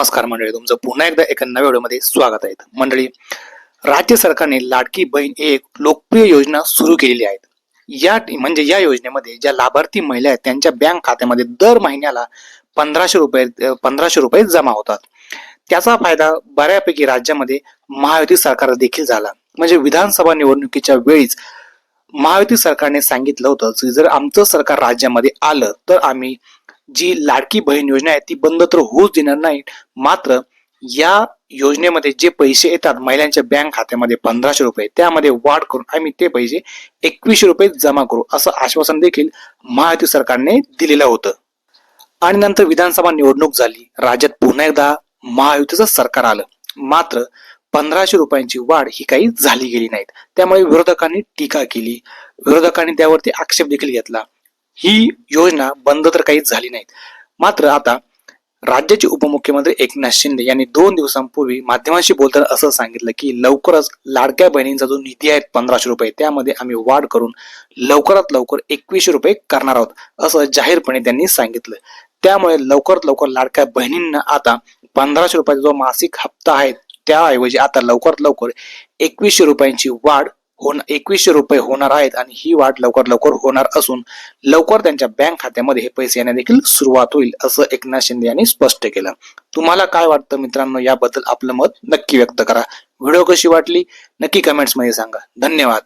नमस्कार मंडळी तुमचं पुन्हा एकदा एका नव्या व्हिडिओमध्ये स्वागत आहे. मंडळी राज्य सरकारने लाडकी बहीण एक लोकप्रिय योजना सुरू केलेली आहे. या म्हणजे या योजनेमध्ये ज्या लाभार्थी महिला आहेत त्यांच्या बँक खात्यामध्ये दर महिन्याला पंधराशे रुपये पंधराशे रुपये जमा होतात. त्याचा फायदा बऱ्यापैकी राज्यामध्ये महायुती सरकार देखील झाला. म्हणजे विधानसभा निवडणुकीच्या वेळीच महायुती सरकारने सांगितलं होतं की जर आमचं सरकार राज्यामध्ये आलं तर आम्ही जी लाडकी बहीण योजना आहे ती बंद तर होऊच देणार नाही. मात्र या योजनेमध्ये जे पैसे येतात महिलांच्या बँक खात्यामध्ये पंधराशे रुपये त्यामध्ये वाढ करून आम्ही ते पैसे एकवीसशे रुपये जमा करू असं आश्वासन देखील महायुती सरकारने दिलेलं होतं. आणि नंतर विधानसभा निवडणूक झाली राज्यात पुन्हा एकदा महायुतीचं सरकार आलं. मात्र पंधराशे रुपयांची वाढ ही काही झाली गेली नाहीत. त्यामुळे विरोधकांनी टीका केली. विरोधकांनी त्यावरती आक्षेप देखील घेतला. ही योजना बंद तर काहीच झाली नाहीत. मात्र आता राज्याचे उपमुख्यमंत्री एकनाथ शिंदे यांनी दोन दिवसांपूर्वी माध्यमांशी बोलताना असं सांगितलं की लवकरच लाडक्या बहिणींचा जो निधी आहे पंधराशे रुपये त्यामध्ये आम्ही वाढ करून लवकरात लवकर एकवीसशे रुपये करणार आहोत असं जाहीरपणे त्यांनी सांगितलं. त्यामुळे लवकरात लवकर लाडक्या बहिणींना आता पंधराशे रुपयाचा जो मासिक हप्ता आहे त्याऐवजी आता लवकरात लवकर एकवीसशे रुपयांची वाढ होण एकवीसशे रुपये होणार आहेत आणि ही वाढ लवकर लवकर होणार असून लवकर त्यांच्या बँक खात्यामध्ये हे पैसे येण्या देखील सुरुवात होईल असं एकनाथ शिंदे यांनी स्पष्ट केलं. तुम्हाला काय वाटतं मित्रांनो? याबद्दल आपलं मत नक्की व्यक्त करा. व्हिडिओ कशी वाटली? नक्की कमेंट्समध्ये सांगा. धन्यवाद.